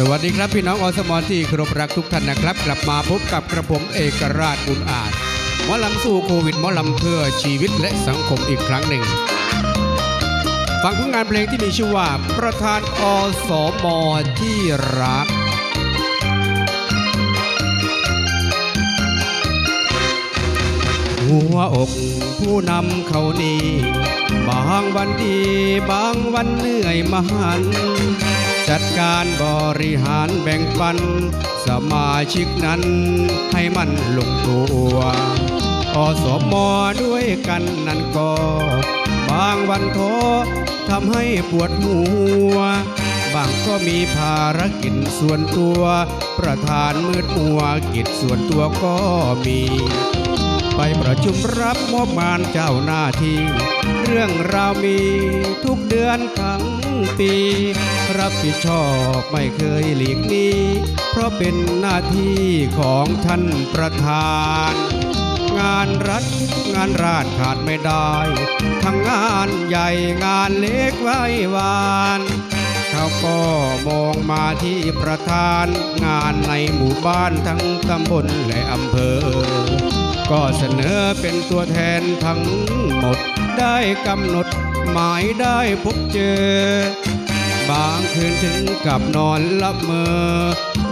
สวัสดีครับพี่น้องอสมอที่เคารพรักทุกท่านนะครับ กลับมาพบกับกระผมเอกราชบุญอาจหมอลำสู้โควิดหมอลำเพื่อชีวิตและสังคมอีกครั้งหนึ่ง ฟังผลงานเพลงที่มีชื่อว่า ประธานอสมที่รักหัวอกผู้นำเขานี่บางวันดี บางวันเหนื่อยมหัน จัดการบริหารแบ่งปัน สมาชิกนั้นให้มันลงตัวอสมอด้วยกันนั้นก็บางวันท้อทำให้ปวดหัว บางก็มีภารกิจส่วนตัว ประธานมืดมัวกิจส่วนตัวก็มี ไปประชุมรับมอบงานเจ้าหน้าที่ เรื่องราวมีทุกเดือนทั้งปี รับผิดชอบไม่เคยหลีกหนีเพราะเป็นหน้าที่ของท่านประธาน งานรัฐงานราชขาดไม่ได้ ทั้งงานใหญ่งานเล็กไว้วานเขาก็มองมาที่ประธาน งานในหมู่บ้านทั้งตำบลและอำเภอ ก็เสนอเป็นตัวแทนทั้งหมด ได้กำหนดหมายได้พบเจอบางคืนถึงกับนอนละเมอ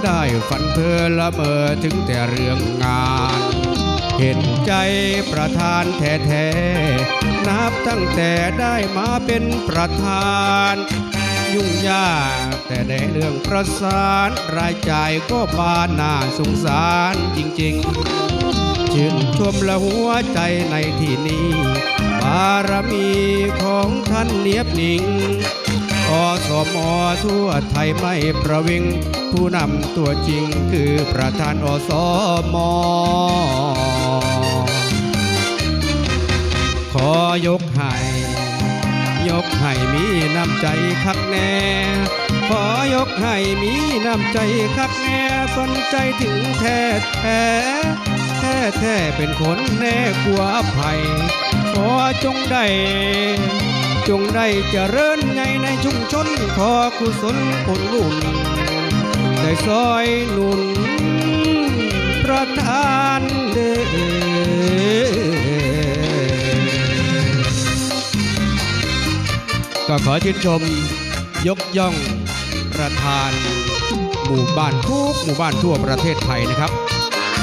ได้ฝันเพ้อละเมอถึงแต่เรื่องงาน เห็นใจประธานแท้ๆ นับตั้งแต่ได้มาเป็นประธาน ยุ่งยากแต่ในเรื่องประสานรายจ่ายก็บานน่าสงสารจริงๆ ชื่น ชมและหัวใจในที่นี้ บารมีของท่านเนียบหนิงอสมอทั่วไทยไม่ประวิง ผู้นำตัวจริงคือประธานอสมอขอยกให้ยกให้มีน้ำใจคักแน่ ขอยกให้มีน้ำใจคักแน่สนใจถึงแท้แท้ แท้เป็นคนแน่กลัวภัยขอจงได้ จงได้เจริญในในชุมชนขอกุศลผลบุญได้ซอยหนุนประทานเด้ก็ขอชื่นชมยกย่องประธาน หมู่บ้านทุกหมู่บ้านทั่วประเทศไทยนะครับ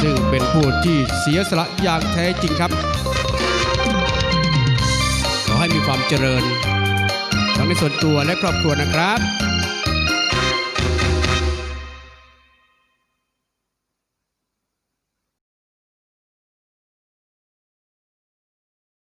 ซึ่งเป็นผู้ที่เสียสละอย่างแท้จริงครับ ขอให้มีความเจริญ ทั้งในส่วนตัวและครอบครัวนะครับ